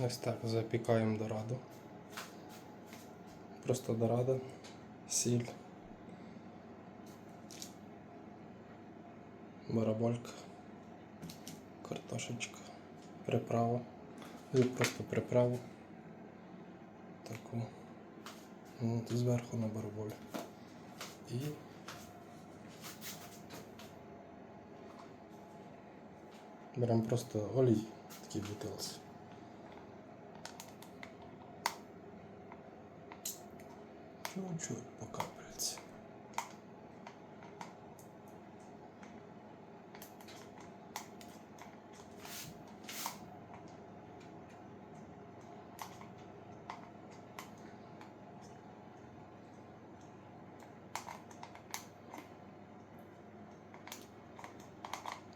Ось так запікаємо дораду. Просто дорада, сіль, бараболька, картошечка, приправа. І просто приправу. Таку. Ну, от зверху на бараболь. І беремо просто олій такий бутилці. Чуть-чуть по капельці.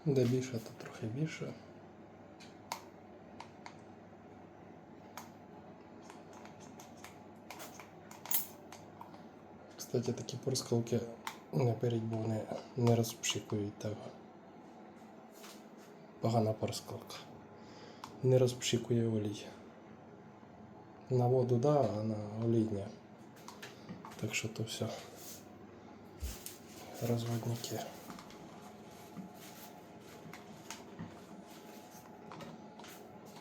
Де більше, то трохи більше. Кстати, такі порскалки наперед, бо вони не розпшикують того. Погана порскалка. Не розпшикує олій. На воду да, а на олій ні. Так що то все. Розводники.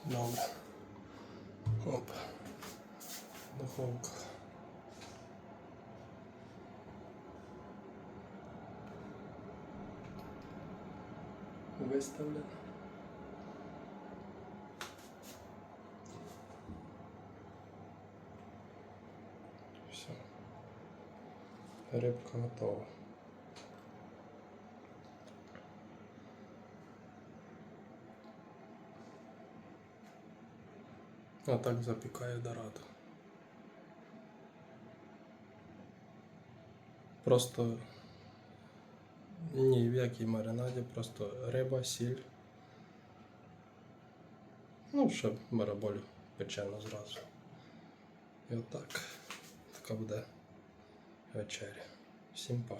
Добре. Оп. Духовка. Виставлено. Все. Рибка готова. А так запікаю дораду. Просто ні в якій маринаді, просто риба, сіль. Ну, щоб бараболю печено зразу. І отак. Така буде вечеря. Всім па.